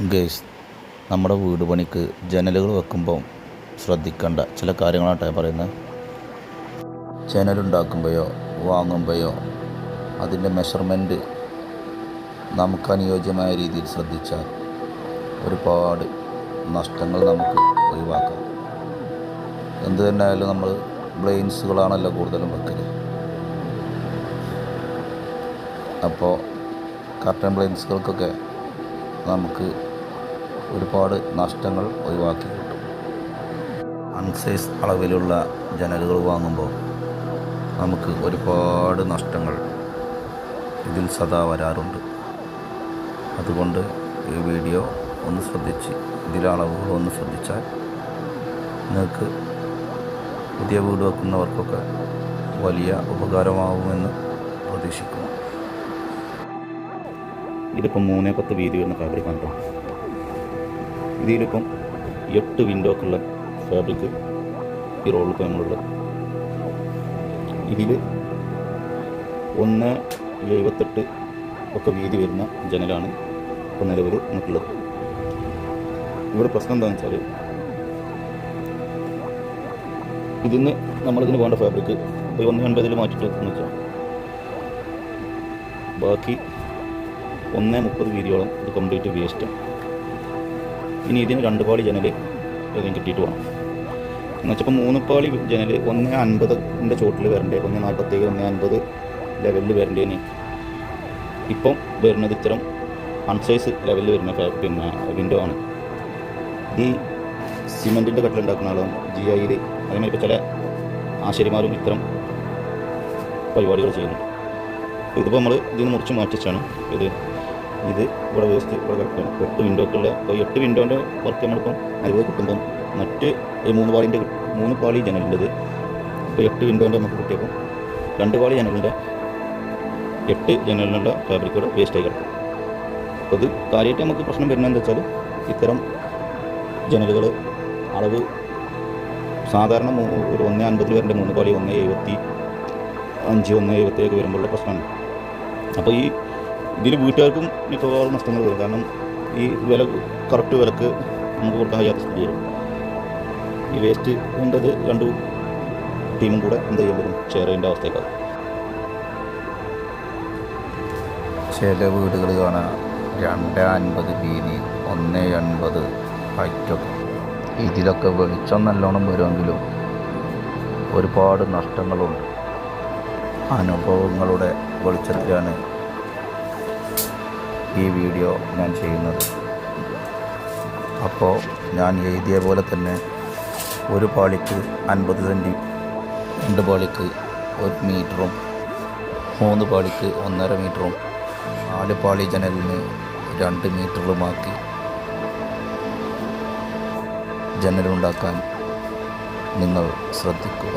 Guys നമ്മുടെ വീട് പണിക്ക് ജനലുകൾ വെക്കുമ്പോൾ ശ്രദ്ധിക്കേണ്ട. ചില കാര്യങ്ങളാട്ടെ പറയുന്നത്. ജനലുണ്ടാക്കുമ്പോഴോ വാങ്ങുമ്പോഴോ അതിന്റെ മെഷർമെന്റ് നമുക്ക് അനുയോജ്യമായ രീതിയിൽ ശ്രദ്ധിച്ചാൽ ഒരുപാട് നഷ്ടങ്ങൾ നമുക്ക് ഒഴിവാക്കാം. എന്തു തന്നെ ആയാലും നമ്മൾ ബ്ലെയിൻസുകളാണല്ലോ കൂടുതലും വെക്കൽ അപ്പോൾ കർട്ടൻ ബ്ലെയിൻസുകൾക്കൊക്കെ നമുക്ക് ഒരുപാട് നഷ്ടങ്ങൾ ഒഴിവാക്കി കിട്ടും അൺസൈസ് അളവിലുള്ള ജനലുകൾ വാങ്ങുമ്പോൾ നമുക്ക് ഒരുപാട് നഷ്ടങ്ങൾ ഇതിൽ സദാ വരാറുണ്ട്. അതുകൊണ്ട് ഈ വീഡിയോ ഒന്ന് ശ്രദ്ധിച്ച് ഇതിലെ അളവുകൾ ഒന്ന് ശ്രദ്ധിച്ചാൽ നിങ്ങൾക്ക് പുതിയ വീട് വെക്കുന്നവർക്കൊക്കെ വലിയ ഉപകാരമാവുമെന്ന് പ്രതീക്ഷിക്കുന്നു. ഇതിപ്പോൾ മൂന്നേ പത്ത് വീതി വരുന്ന ഫാബ്രിക്കാണ് കേട്ടോ ഇതിലിപ്പം എട്ട് വിൻഡോക്കുള്ള ഫാബ്രിക് ഈ റോൾ നമ്മളുള്ളത് ഇതിൽ ഒന്ന് എഴുപത്തെട്ട് ഒക്കെ വീതി വരുന്ന ജനലാണ് ഇപ്പോൾ നിലവിൽ നമുക്കുള്ളത് ഇവിടെ പ്രശ്നം എന്താണെന്ന് വെച്ചാൽ ഇതിന്ന് നമ്മളിതിന് വേണ്ട ഫാബ്രിക് ഒന്ന് എൺപതിൽ മാറ്റിയിട്ട് എന്ന് വെച്ചാൽ ബാക്കി ഒന്ന് മുപ്പത് വീതിയോളം ഇത് കംപ്ലീറ്റ് വേസ്റ്റ് ഇനി ഇതിന് രണ്ട് പാളി ജനൽ ഏതെങ്കിലും കിട്ടിയിട്ട് വേണം എന്ന് വെച്ചപ്പോൾ മൂന്ന് പാളി ജനൽ ഒന്ന് അൻപതിന്റെ ചോട്ടിൽ വരണ്ടേ? ഒന്ന് നാൽപ്പത്തേഴ് ഒന്ന് അൻപത് ലെവലിൽ വരണ്ടേന് ഇപ്പം വരുന്നത് ഇത്തരം അൺസൈസ് ലെവലിൽ വരുന്ന പിന്നെ വിൻഡോ ആണ്. ഈ സിമെന്റിന്റെ കട്ടിലുണ്ടാക്കുന്ന ആളും ജി ഐയിൽ അതേമാതിരി ഇപ്പോൾ ചില ആശാരിമാരും ഇത്തരം പരിപാടികൾ ചെയ്യുന്നു ഇതിപ്പോൾ നമ്മൾ ഇതിന് മുറിച്ച് മാറ്റിച്ചാണ് ഇത് ഇത് ഇവിടെ വേസ്റ്റ് ഇവിടെ കിടക്കുകയാണ് എട്ട് വിൻഡോക്കുള്ള എട്ട് വിൻഡോന്റെ വർക്ക് നമ്മളിപ്പം അറുപത് കിട്ടുമ്പം മറ്റ് മൂന്ന് പാളിന്റെ മൂന്ന് പാളി ജനലിന്റെത് ഇപ്പോൾ എട്ട് വിൻഡോന്റെ നമുക്ക് കിട്ടിയപ്പോൾ രണ്ട് പാളി ജനലിന്റെ എട്ട് ജനലിനുള്ള ഫാബ്രിക്കുകൾ വേസ്റ്റായി കിടക്കും. അപ്പോൾ ഇത് കാര്യമായിട്ട് നമുക്ക് പ്രശ്നം വരുന്നത് എന്താ വെച്ചാൽ ഇത്തരം ജനലുകൾ അളവ് സാധാരണ ഒരു ഒന്ന് അൻപതിൽ വരേണ്ട മൂന്ന് പാളി ഒന്ന് എഴുപത്തി അഞ്ച് ഒന്ന് എഴുപത്തിയൊക്കെ വരുമ്പോഴുള്ള പ്രശ്നമാണ്. അപ്പോൾ ഈ ഇതിൽ വീട്ടുകാർക്കും മിക്കവാറും നഷ്ടങ്ങൾ വരും. കാരണം ഈ വില കറക്റ്റ് വിലക്ക് നമുക്ക് കൊടുക്കാൻ കഴിയാത്ത സ്ഥിതി വരും. ഈ വേസ്റ്റ് കൊണ്ടത് രണ്ടു ടീമും കൂടെ എന്ത് ചെയ്യാൻ പറ്റും? ഷെയർ ചെയ്യേണ്ട അവസ്ഥയൊക്കെ ചില വീടുകൾ കാണാൻ രണ്ട് അൻപത് ബീനി ഒന്ന് എൺപത് ഹൈറ്റൊക്കെ ഇതിലൊക്കെ വെളിച്ചം നല്ലോണം വരുമെങ്കിലും ഒരുപാട് നഷ്ടങ്ങളുണ്ട്. അനുഭവങ്ങളുടെ വെളിച്ചത്തിലാണ് ഈ വീഡിയോ ഞാൻ ചെയ്യുന്നത്. അപ്പോൾ ഞാൻ എഴുതിയ പോലെ തന്നെ ഒരു പാളിക്ക് അൻപത് സെന്റി രണ്ട് പാളിക്ക് ഒരു മീറ്ററും മൂന്ന് പാളിക്ക് ഒന്നര മീറ്ററും നാല് പാളി ജനലിന് രണ്ട് മീറ്ററുമാക്കി ജനലുണ്ടാക്കാൻ നിങ്ങൾ ശ്രദ്ധിക്കുക.